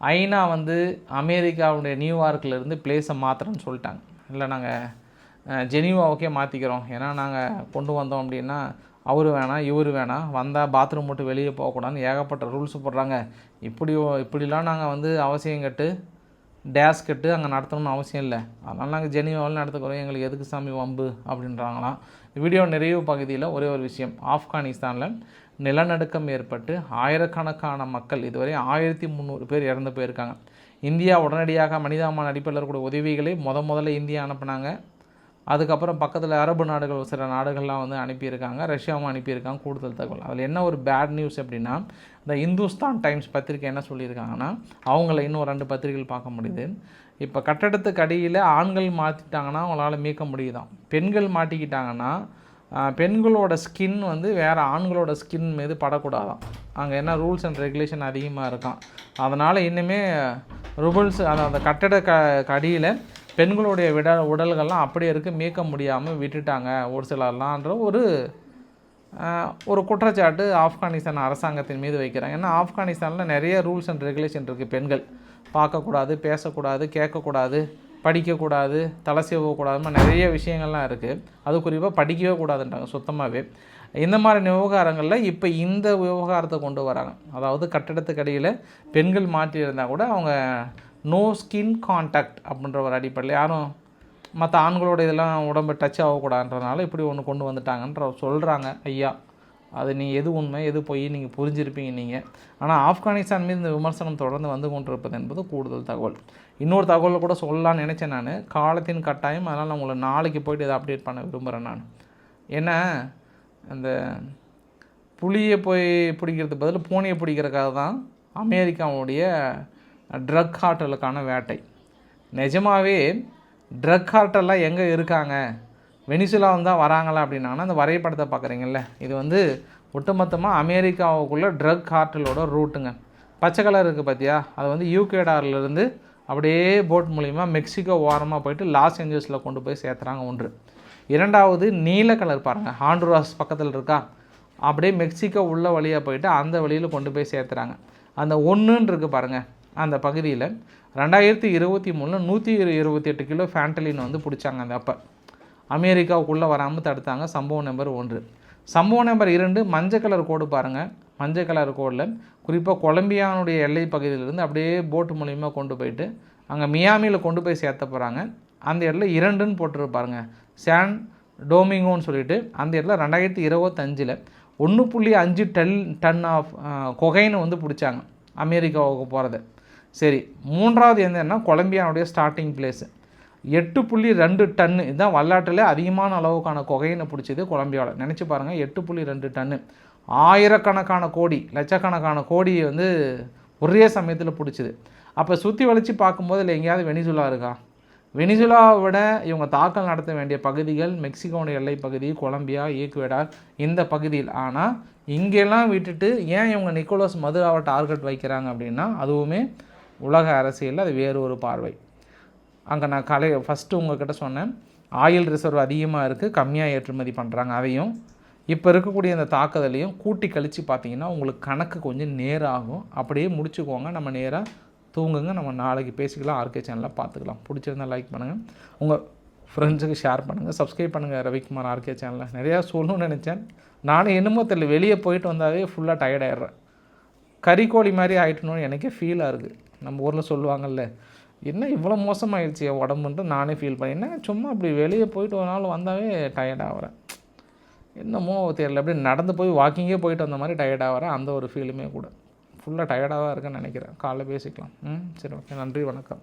ஐநா வந்து அமெரிக்காவுடைய நியூயார்க்கிலேருந்து பிளேஸை மாற்றுறேன்னு சொல்லிட்டாங்க. இல்லை நாங்கள் ஜெனிவாவுக்கே மாற்றிக்கிறோம் ஏன்னா நாங்கள் கொண்டு வந்தோம் அப்படின்னா அவர் வேணாம் இவர் வேணாம் வந்தால் பாத்ரூம் மட்டும் வெளியே போகக்கூடாதுன்னு ஏகப்பட்ட ரூல்ஸ் போடுறாங்க. இப்படி இப்படிலாம் நாங்கள் வந்து அவசியம் கட்டு டேஸ் கட்டு அங்கே நடத்தணும்னு அவசியம் இல்லை. அதனால் நாங்கள் ஜெனிவாவில் நடத்துக்கிறோம் எங்களுக்கு எதுக்கு சாமி வம்பு அப்படின்றாங்களாம். வீடியோ நிறைவு பகுதியில் ஒரே ஒரு விஷயம். ஆப்கானிஸ்தானில் நிலநடுக்கம் ஏற்பட்டு ஆயிரக்கணக்கான மக்கள் இதுவரை ஆயிரத்தி முந்நூறு பேர் இறந்து போயிருக்காங்க. இந்தியா உடனடியாக மனிதாமான அடிப்படையில் இருக்கக்கூடிய உதவிகளை முத முதல்ல இந்தியா அனுப்புனாங்க. அதுக்கப்புறம் பக்கத்தில் அரபு நாடுகள் சில நாடுகள்லாம் வந்து அனுப்பியிருக்காங்க. ரஷ்யாவும் அனுப்பியிருக்காங்க கூடுதல் தகவல். அதில் என்ன ஒரு பேட் நியூஸ் அப்படின்னா இந்த இந்துஸ்தான் டைம்ஸ் பத்திரிக்கை என்ன சொல்லியிருக்காங்கன்னா அவங்கள இன்னும் ரெண்டு பத்திரிகைகள் பார்க்க முடியுது. இப்போ கட்டடத்துக்கு அடியில் ஆண்கள் மாற்றிட்டாங்கன்னா அவங்களால மீட்க முடியுதான். பெண்கள் மாட்டிக்கிட்டாங்கன்னா பெண்களோட ஸ்கின் வந்து வேறு ஆண்களோட ஸ்கின் மீது படக்கூடாதான். அங்கே என்ன ரூல்ஸ் அண்ட் ரெகுலேஷன் அதிகமாக இருக்கான் அதனால் இன்னுமே ருபல்ஸ் அந்த அந்த கட்டட க கடியில் பெண்களுடைய விட உடல்கள்லாம் அப்படியே இருக்குது மீட்க முடியாமல் விட்டுட்டாங்க. ஒரு சிலர்லான்ற ஒரு ஒரு குற்றச்சாட்டு ஆப்கானிஸ்தான் அரசாங்கத்தின் மீது வைக்கிறாங்க. ஏன்னா ஆப்கானிஸ்தானில் நிறைய ரூல்ஸ் அண்ட் ரெகுலேஷன் இருக்குது பெண்கள் பார்க்கக்கூடாது பேசக்கூடாது கேட்கக்கூடாது. படிக்கக்கூடாது தலை செய்வக்கூடாதுன்னு நிறைய விஷயங்கள்லாம் இருக்குது அது குறிப்பாக படிக்கவே கூடாதுன்றாங்க சுத்தமாகவே இந்த மாதிரி விவகாரங்களில் இப்போ இந்த விவகாரத்தை கொண்டு வராங்க. அதாவது கட்டிடத்துக்கு அடியில் பெண்கள் மாற்றியிருந்தால் கூட அவங்க நோ ஸ்கின் கான்டாக்ட் அப்படின்ற ஒரு அடிப்படையில் யாரும் மற்ற ஆண்களோட இதெல்லாம் உடம்பு டச் ஆகக்கூடாதுன்றதுனால இப்படி ஒன்று கொண்டு வந்துட்டாங்கன்ற சொல்கிறாங்க ஐயா. அது நீங்கள் எது உண்மை எது பொய் நீங்கள் புரிஞ்சிருப்பீங்க நீங்கள் ஆனால் ஆப்கானிஸ்தான் மீது இந்த விமர்சனம் தொடர்ந்து வந்து கொண்டிருப்பது என்பது கூடுதல் தகவல். இன்னொரு தகவலை கூட சொல்லலாம்னு நினச்சேன் நான். காலத்தின் கட்டாயம் அதனால் நான் உங்களை நாளைக்கு போய்ட்டு இதை அப்டேட் பண்ண விரும்புகிறேன் நான். ஏன்னா அந்த புளியை போய் பிடிக்கிறதுக்கு பதில் பூனையை பிடிக்கிறதுக்காக தான் அமெரிக்காவுடைய ட்ரக் ஹார்ட்டலுக்கான வேட்டை. நிஜமாகவே ட்ரக் ஹார்ட்டெல்லாம் எங்கே இருக்காங்க? வெனிசுலா தான் வராங்களா அப்படின்னாங்கன்னா அந்த வரைபடத்தை பார்க்குறீங்கல்ல இது வந்து ஒட்டுமொத்தமாக அமெரிக்காவுக்குள்ளே ட்ரக் ஹார்ட்டலோட ரூட்டுங்க பச்சை கலர் இருக்குது பார்த்தியா அது வந்து யூகேடார்லேருந்து அப்படியே போட் மூலிமா மெக்சிகோ ஓரமாக போயிட்டு லாஸ் ஏஞ்சல்ஸில் கொண்டு போய் சேர்த்துறாங்க ஒன்று. இரண்டாவது நீல கலர் பாருங்கள் ஹாண்டுராஸ் பக்கத்தில் இருக்கா? அப்படியே மெக்சிகோ உள்ள வழியாக போயிட்டு அந்த வழியில் கொண்டு போய் சேர்த்துறாங்க. அந்த ஒன்றுன்னு இருக்குது பாருங்கள் அந்த பகுதியில். ரெண்டாயிரத்தி இருபத்தி மூணில் நூற்றி இருபத்தி எட்டு கிலோ ஃபேண்டலின் வந்து பிடிச்சாங்க அந்த அப்போ. அமெரிக்காவுக்குள்ளே வராமல் தடுத்தாங்க. சம்பவம் நம்பர் ஒன்று. சம்பவம் நம்பர் இரண்டு மஞ்சள் கலர் கோடு பாருங்கள் மஞ்சள் கலர் கோடில் குறிப்பாக கொலம்பியானுடைய எல்லை பகுதியிலிருந்து அப்படியே போட்டு மூலியமாக கொண்டு போயிட்டு அங்கே மியாமியில் கொண்டு போய் சேர்த்த போகிறாங்க அந்த இடத்துல இரண்டுன்னு போட்டிருப்பாருங்க சான் டோமிங்கோன்னு சொல்லிட்டு அந்த இடத்துல ரெண்டாயிரத்தி இருபத்தஞ்சில் ஒன்று புள்ளி அஞ்சு டல் டன் ஆஃப் கொகைன்னு வந்து பிடிச்சாங்க. அமெரிக்காவுக்கு போகிறது சரி மூன்றாவது என்னன்னா கொலம்பியானுடைய ஸ்டார்டிங் பிளேஸு. எட்டு புள்ளி ரெண்டு டன்னு இதுதான் வரலாற்றில் அதிகமான அளவுக்கான கொகையினை பிடிச்சது கொலம்பியாவில். நினச்சி பாருங்கள் எட்டு புள்ளி ரெண்டு டன்னு ஆயிரக்கணக்கான கோடி லட்சக்கணக்கான கோடியை வந்து ஒரே சமயத்தில் பிடிச்சிது. அப்போ சுற்றி வளைச்சி பார்க்கும்போது இல்லை எங்கேயாவது வெனிசுலா இருக்கா? வெனிசுலாவை விட இவங்க தாக்கல் நடத்த வேண்டிய பகுதிகள் மெக்சிகோனுடைய எல்லை பகுதி கொலம்பியா ஈக்குவேடார் இந்த பகுதியில். ஆனால் இங்கெல்லாம் விட்டுட்டு ஏன் இவங்க நிக்கோலஸ் மதுராவை டார்கெட் வைக்கிறாங்க அப்படின்னா அதுவுமே உலக அரசியலில் அது வேறு ஒரு பார்வை. அங்கே நான் கலை ஃபஸ்ட்டு உங்கள்கிட்ட சொன்னேன். ஆயில் ரிசர்வ் அதிகமாக இருக்குது கம்மியாக ஏற்றுமதி பண்ணுறாங்க அதையும். இப்போ இருக்கக்கூடிய அந்த தாக்குதலையும் கூட்டி கழித்து பார்த்தீங்கன்னா உங்களுக்கு கணக்கு கொஞ்சம் நேராகும். அப்படியே முடிச்சுக்கோங்க. நம்ம நேராக தூங்குங்க. நம்ம நாளைக்கு பேசிக்கலாம். ஆர்கே சேனலில் பார்த்துக்கலாம் பிடிச்சிருந்தா லைக் பண்ணுங்கள் உங்கள் ஃப்ரெண்ட்ஸுக்கு ஷேர் பண்ணுங்கள் சப்ஸ்கிரைப் பண்ணுங்கள் ரவிக்குமார் ஆர்கே சேனலில் நிறையா சொல்லணும்னு நினச்சேன். நானும் என்னமோ தெரியல. வெளியே போயிட்டு வந்தாவே ஃபுல்லாக டயர்டாயிடுறேன் கறிக்கோழி மாதிரி ஆகிட்டணும்னு எனக்கே ஃபீலாக இருக்குது நம்ம ஊரில் சொல்லுவாங்கல்ல என்ன இவ்வளோ மோசமாகிடுச்சு என் உடம்புன்ட்டு நானே ஃபீல் பண்ணேன். என்ன சும்மா அப்படி வெளியே போயிட்டு ஒரு நாள் வந்தாவே டயர்ட் ஆகிறேன் என்னமோ தெரியல அப்படியே நடந்து போய் வாக்கிங்கே போயிட்டு வந்த மாதிரி டயர்ட் ஆகிறேன் அந்த ஒரு ஃபீலுமே கூட. ஃபுல்லாக டயர்டாக தான் இருக்குன்னு நினைக்கிறேன். காலைல பேசிக்கலாம். ம் சரி ஓகே நன்றி வணக்கம்.